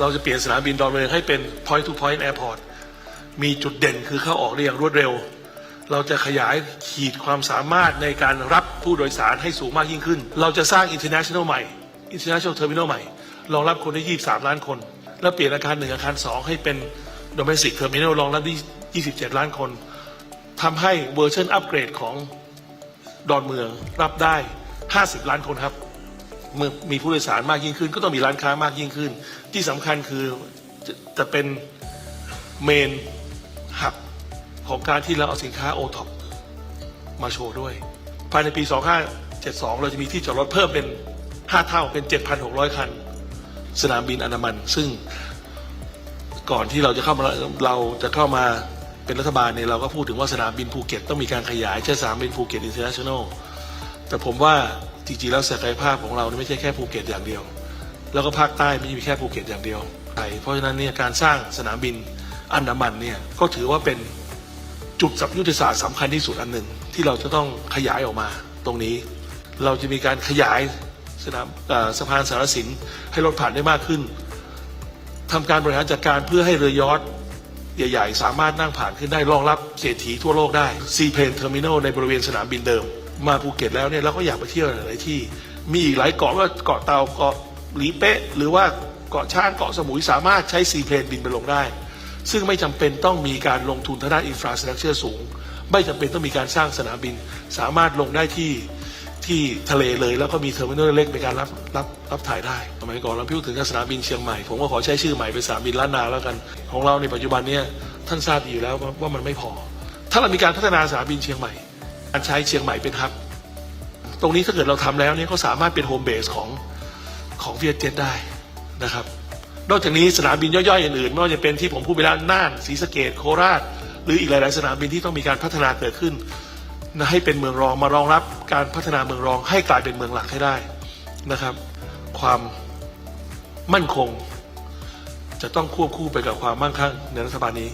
เราจะเปลี่ยนสนามบินดอนเมืองให้เป็น point to point airport มีจุดเด่นคือเข้าออกได้อย่างรวดเร็ว เราจะขยายขีดความสามารถในการรับผู้โดยสารให้สูงมากยิ่งขึ้น เราจะสร้าง international ใหม่ international terminal ใหม่ รองรับคนได้ 23 ล้านคน แล้วเปลี่ยนอาคารหนึ่งอาคารสองให้เป็น domestic terminal รองรับได้ 27 ล้านคนทำให้เวอร์ชันอัปเกรดของดอนเมืองรับได้ 50 ล้านคนครับ เมื่อมีผู้โดยสารมากยิ่งขึ้น ก็ต้องมีร้านค้ามากยิ่งขึ้น ที่สำคัญคือจะจะเป็นเมนหับของการที่เราเอาสินค้าโอท็อปมาโชว์ด้วย ภายในปี 2572 เราจะมีที่จอดรถเพิ่มเป็น 5 เท่าเป็น 7,600 คัน สนามบินอนามัน ซึ่งก่อนที่เราจะเข้ามาเราจะเข้ามาเป็นรัฐบาลเนี่ยเราก็พูดถึงว่าสนามบินภูเก็ตต้องมีการขยายใช้สนามบินภูเก็ตอินเตอร์เนชั่นแนลแต่ผมว่า จริงๆแล้วศักยภาพของเราไม่ใช่แค่ภูเก็ตอย่างเดียว แล้วก็ภาคใต้ไม่ใช่มีแค่ภูเก็ตอย่างเดียวใช่เพราะฉะนั้นเนี่ยการสร้างสนามบินอันดามันเนี่ยก็ถือว่าเป็นจุดสับยุทธศาสตร์สำคัญที่สุดอันหนึ่ง ที่เราจะต้องขยายออกมาตรงนี้ เราจะมีการขยายสนามสะพานสารสินให้รถผ่านได้มากขึ้นทำการบริหารจัดการเพื่อให้เรือยอชต์ใหญ่ ๆ สามารถนั่งผ่านขึ้นได้รองรับเศรษฐีทั่วโลกได้ซีเพนเทอร์มินอลในบริเวณสนามบินเดิม มาภูเก็ตแล้วเนี่ยเราก็อยากไปเที่ยวหลายที่ มีอีกหลายเกาะว่าเกาะเตาเกาะหลีเป๊ะ หรือว่าเกาะช้างเกาะสมุยสามารถใช้ซีเพลนบินไปลงได้ ซึ่งไม่จำเป็นต้องมีการลงทุนทางด้านอินฟราสตรักเจอร์สูง ไม่จำเป็นต้องมีการสร้างสนามบิน สามารถลงได้ที่ที่ทะเลเลยแล้วก็มีเทอร์มินอลเล็กในการรับรับรับถ่ายได้สมัยก่อนเราพูดถึงสนามบินเชียงใหม่ ผมก็ขอใช้ชื่อใหม่เป็นสนามบินล้านนาแล้วกัน ของเราในปัจจุบันเนี้ท่านทราบอยู่แล้วว่ามันไม่พอ ถ้าเรามีการพัฒนาสนามบินเชียงใหม่ การใช้เชียงใหม่เป็นฮับ ตรงนี้ถ้าเกิดเราทำแล้วเนี่ยก็สามารถเป็นโฮมเบสของของเวียดเจ็ตได้นะครับ นอกจากนี้สนามบินย่อยๆอื่นๆไม่ว่าจะเป็นที่ผมพูดไปแล้วน่านศรีสะเกดโคราช หรืออีกหลาย ๆ สนามบินที่ต้องมีการพัฒนาเกิดขึ้นนะให้เป็นเมืองรองมารองรับการพัฒนาเมืองรองให้กลายเป็นเมืองหลักให้ได้นะครับ ความมั่นคง จะต้องควบคู่ไปกับความมั่งคั่งในรัฐบาลนี้